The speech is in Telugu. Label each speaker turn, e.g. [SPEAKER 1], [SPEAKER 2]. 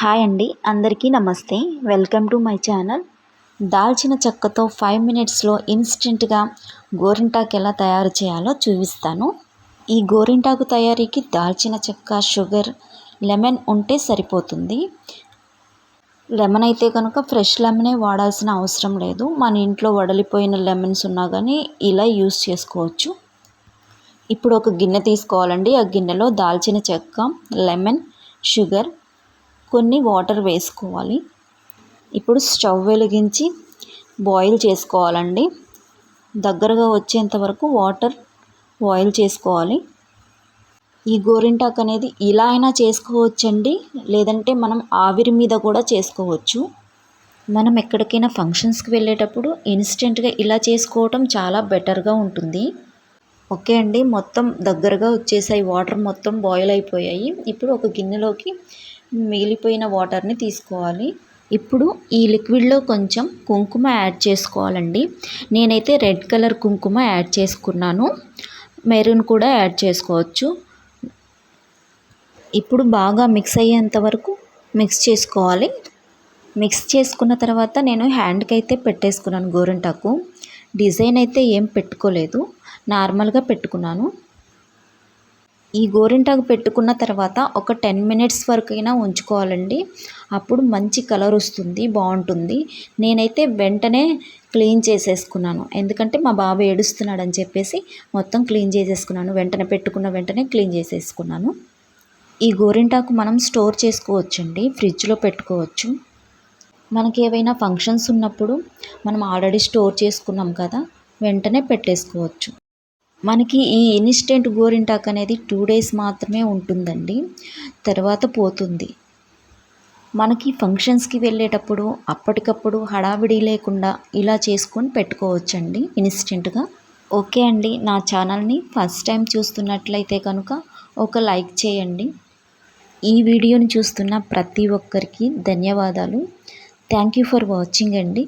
[SPEAKER 1] హాయ్ అండి అందరికీ నమస్తే. Welcome to my channel. దాల్చిన చెక్కతో ఫైవ్ మినిట్స్లో ఇన్స్టెంట్గా గోరింటాకు ఎలా తయారు చేయాలో చూపిస్తాను. ఈ గోరింటాకు తయారీకి దాల్చిన చెక్క షుగర్ లెమన్ ఉంటే సరిపోతుంది. లెమన్ అయితే కనుక ఫ్రెష్ లెమనే వాడాల్సిన అవసరం లేదు. మన ఇంట్లో వడలిపోయిన లెమన్స్ ఉన్నా కానీ ఇలా యూస్ చేసుకోవచ్చు. ఇప్పుడు ఒక గిన్నె తీసుకోవాలండి. ఆ గిన్నెలో దాల్చిన చెక్క లెమన్ షుగర్ కొన్ని వాటర్ వేసుకోవాలి. ఇప్పుడు స్టవ్ వెలిగించి బాయిల్ చేసుకోవాలండి. దగ్గరగా వచ్చేంత వరకు వాటర్ బాయిల్ చేసుకోవాలి. ఈ గోరింటాకు అనేది ఇలా అయినా చేసుకోవచ్చండి. లేదంటే మనం ఆవిరి మీద కూడా చేసుకోవచ్చు. మనం ఎక్కడికైనా ఫంక్షన్స్కి వెళ్ళేటప్పుడు ఇన్స్టెంట్గా ఇలా చేసుకోవటం చాలా బెటర్గా ఉంటుంది. ఓకే అండి మొత్తం దగ్గరగా వచ్చేసాయి. వాటర్ మొత్తం బాయిల్ అయిపోయాయి. ఇప్పుడు ఒక గిన్నెలోకి మిగిలిపోయిన వాటర్ని తీసుకోవాలి. ఇప్పుడు ఈ లిక్విడ్లో కొంచెం కుంకుమ యాడ్ చేసుకోవాలండి. నేనైతే రెడ్ కలర్ కుంకుమ యాడ్ చేసుకున్నాను. మెరూన్ కూడా యాడ్ చేసుకోవచ్చు. ఇప్పుడు బాగా మిక్స్ అయ్యేంత వరకు మిక్స్ చేసుకోవాలి. మిక్స్ చేసుకున్న తర్వాత నేను హ్యాండ్కి అయితే పెట్టేసుకున్నాను గోరింటాకు. డిజైన్ అయితే ఏం పెట్టుకోలేదు. నార్మల్గా పెట్టుకున్నాను. ఈ గోరింటాకు పెట్టుకున్న తర్వాత ఒక టెన్ మినిట్స్ వరకు అయినా ఉంచుకోవాలండి. అప్పుడు మంచి కలర్ వస్తుంది బాగుంటుంది. నేనైతే వెంటనే క్లీన్ చేసేసుకున్నాను. ఎందుకంటే మా బాబు ఏడుస్తున్నాడని చెప్పేసి మొత్తం క్లీన్ చేసేసుకున్నాను. వెంటనే పెట్టుకున్న వెంటనే క్లీన్ చేసేసుకున్నాను. ఈ గోరింటాకు మనం స్టోర్ చేసుకోవచ్చండి ఫ్రిడ్జ్లో పెట్టుకోవచ్చు. మనకి ఏవైనా ఫంక్షన్స్ ఉన్నప్పుడు మనం ఆల్రెడీ స్టోర్ చేసుకున్నాం కదా వెంటనే పెట్టేసుకోవచ్చు. మనకి ఈ ఇన్స్టెంట్ గోరింటాక్ అనేది టూ డేస్ మాత్రమే ఉంటుందండి. తర్వాత పోతుంది. మనకి ఫంక్షన్స్కి వెళ్ళేటప్పుడు అప్పటికప్పుడు హడావిడి లేకుండా ఇలా చేసుకొని పెట్టుకోవచ్చండి ఇన్స్టెంట్గా. ఓకే అండి. నా ఛానల్ని ఫస్ట్ టైం చూస్తున్నట్లయితే కనుక ఒక లైక్ చేయండి. ఈ వీడియోని చూస్తున్న ప్రతి ఒక్కరికి ధన్యవాదాలు. థ్యాంక్ యూ ఫర్ వాచింగ్ అండి.